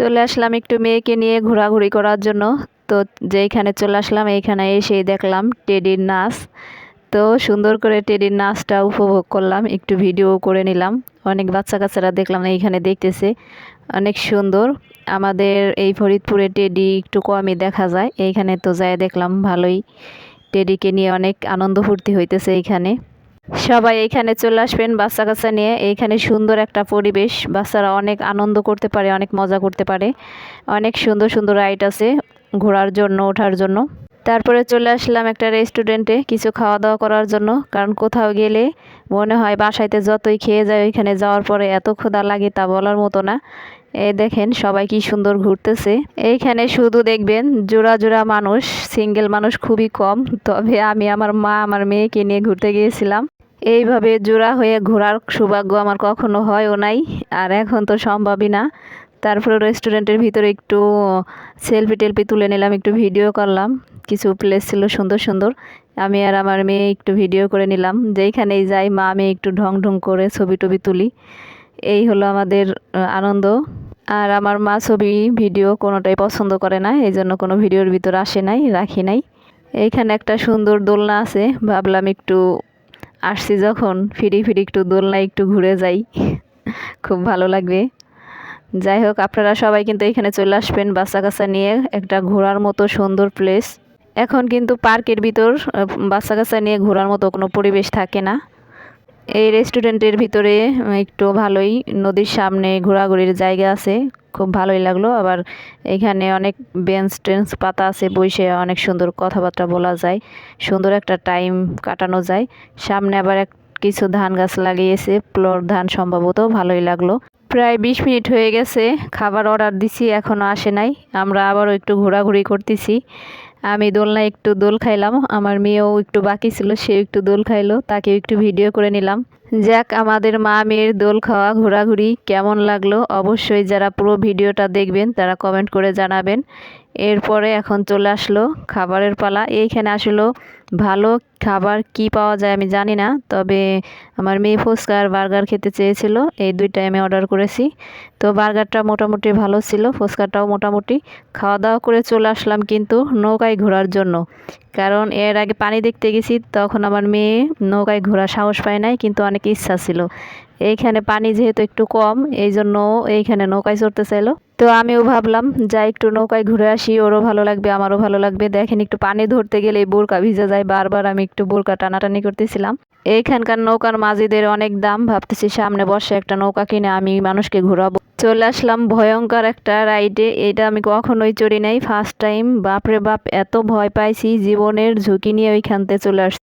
চলে আসলাম একটু মেয়েকে নিয়ে ঘোরাঘুরি করার জন্য। তো যেইখানে চলে আসলাম, এইখানে এসেই দেখলাম টেডির নাচ। তো সুন্দর করে টেডির নাচটা উপভোগ করলাম, একটু ভিডিও করে নিলাম। অনেক বাচ্চা কাচ্চারা দেখলাম, এইখানে দেখতেছে। অনেক সুন্দর। আমাদের এই ফরিদপুরে টেডি একটু কমই দেখা যায়। এইখানে তো যায় দেখলাম, ভালোই। টেডিকে নিয়ে অনেক আনন্দ ফুর্তি হইতেছে এইখানে। সবাই এইখানে চলে আসবেন বাচ্চা কাচ্চা নিয়ে। এইখানে সুন্দর একটা পরিবেশ। বাচ্চারা অনেক আনন্দ করতে পারে, অনেক মজা করতে পারে। অনেক সুন্দর সুন্দর রাইড আছে ঘোরার জন্য, ওঠার জন্য। তারপরে চলে আসলাম একটা রেস্টুরেন্টে কিছু খাওয়া দাওয়া করার জন্য। কারণ কোথাও গেলে মনে হয় বাসাইতে যতই খেয়ে যায় ওইখানে যাওয়ার পরে এত ক্ষুধা লাগে তা বলার মতো না। এই দেখেন সবাই কি সুন্দর ঘুরতেছে। এইখানে শুধু দেখবেন জোড়া জোড়া মানুষ, সিঙ্গেল মানুষ খুবই কম। তবে আমি আমার মা আমার মেয়েকে নিয়ে ঘুরতে গিয়েছিলাম। এইভাবে জোড়া হয়ে ঘোরার সৌভাগ্য আমার কখনো হয়ও নাই, আর এখন তো সম্ভবই না। তারপরে রেস্টুরেন্টের ভিতরে একটু সেলফি টেলফি তুলে নিলাম, একটু ভিডিও করলাম। কিছু প্লেস ছিল সুন্দর সুন্দর। আমি আর আমার মেয়ে একটু ভিডিও করে নিলাম। যেইখানেই যাই মা আমি একটু ঢং ঢং করে ছবি টবি তুলি। এই হলো আমাদের আনন্দ। আর আমার মা ছবি, ভিডিও কোনোটাই পছন্দ করে না, এই জন্য কোনো ভিডিওর ভিতর আসে নাই, রাখি নাই। এইখানে একটা সুন্দর দোলনা আছে, ভাবলাম একটু আসছি যখন, ফিরি ফিরি একটু দোলনায় একটু ঘুরে যাই। খুব ভালো লাগবে। যাই হোক, আপনারা সবাই কিন্তু এখানে চলে আসবেন বাচ্চা কাচ্চা নিয়ে, একটা ঘোরার মতো সুন্দর প্লেস এখন কিন্তু পার্কের ভিতর বাচ্চা কাচ্চা নিয়ে ঘোরার মতো কোনো পরিবেশ থাকে না। এই রেস্টুরেন্টের ভিতরে একটু ভালোই নদীর সামনে ঘোরাঘুরির জায়গা আছে, খুব ভালোই লাগল। আবার এখানে অনেক বেঞ্চ টেঞ্চ পাতা আছে বসে অনেক সুন্দর কথাবার্তা বলা যায়, সুন্দর একটা টাইম কাটানো যায়। সামনে আবার এক কিছু ধান গাছ লাগিয়েছে প্লর ধান সম্ভবত ভালোই লাগল। প্রায় বিশ মিনিট হয়ে গেছে, খাবার অর্ডার দিছি এখনও আসে নাই। আমরা আবারও একটু ঘোরাঘুরি করতেছি। আমি দোলনা একটু দোল খাইলাম, আমার মেয়েও একটু বাকি ছিল সে একটু দোল খাইলো তাকে একটু ভিডিও করে নিলাম। যাক, আমাদের মা মেয়ের দোল খাওয়া, ঘোরাঘুরি কেমন লাগল অবশ্যই যারা পুরো ভিডিওটা দেখবেন, তারা কমেন্ট করে জানাবেন। এরপরে এখন চলে আসলো খাবারের পালা, এইখানে আসলো ভালো খাবার কি পাওয়া যায় আমি জানি না, তবে আমার মেয়ে ফুচকা আর বার্গার খেতে চেয়েছিল, এই দুইটাই আমি অর্ডার করেছি। তো বার্গারটা মোটামুটি ভালো ছিল, ফুচকাটাও মোটামুটি। খাওয়া দাওয়া করে চলে আসলাম কিন্তু নৌকায় ঘোরার জন্য। কারণ এর আগে পানি দেখতে গেছি, তখন আমার মেয়ে নৌকায় ঘোরার সাহস পায় নাই, কিন্তু অনেক ইচ্ছা ছিল। এইখানে পানি যেহেতু একটু কম এই জন্য এইখানে নৌকায় চড়তে চাইলো তো আমিও ভাবলাম, যাই একটু নৌকায় ঘুরে আসি, ওরও ভালো লাগবে, আমারও ভালো লাগবে। দেখেন একটু পানি ধরতে গেলে বোরকা ভিজে যায়, বারবার আমি একটু বোরকা টানাটানি করতেছিলাম। এইখানকার নৌকার মাঝিদের অনেক দাম, ভাবতেছি সামনে বসে একটা নৌকা কিনে আমি মানুষকে ঘোরাবো। চলে আসলাম ভয়ঙ্কর একটা রাইডে, এটা আমি কখনোই চড়ি নাই ফার্স্ট টাইম বাপরে বাপ, এত ভয় পাইছি, জীবনের ঝুঁকি নিয়ে ওইখানতে চলে আসছি।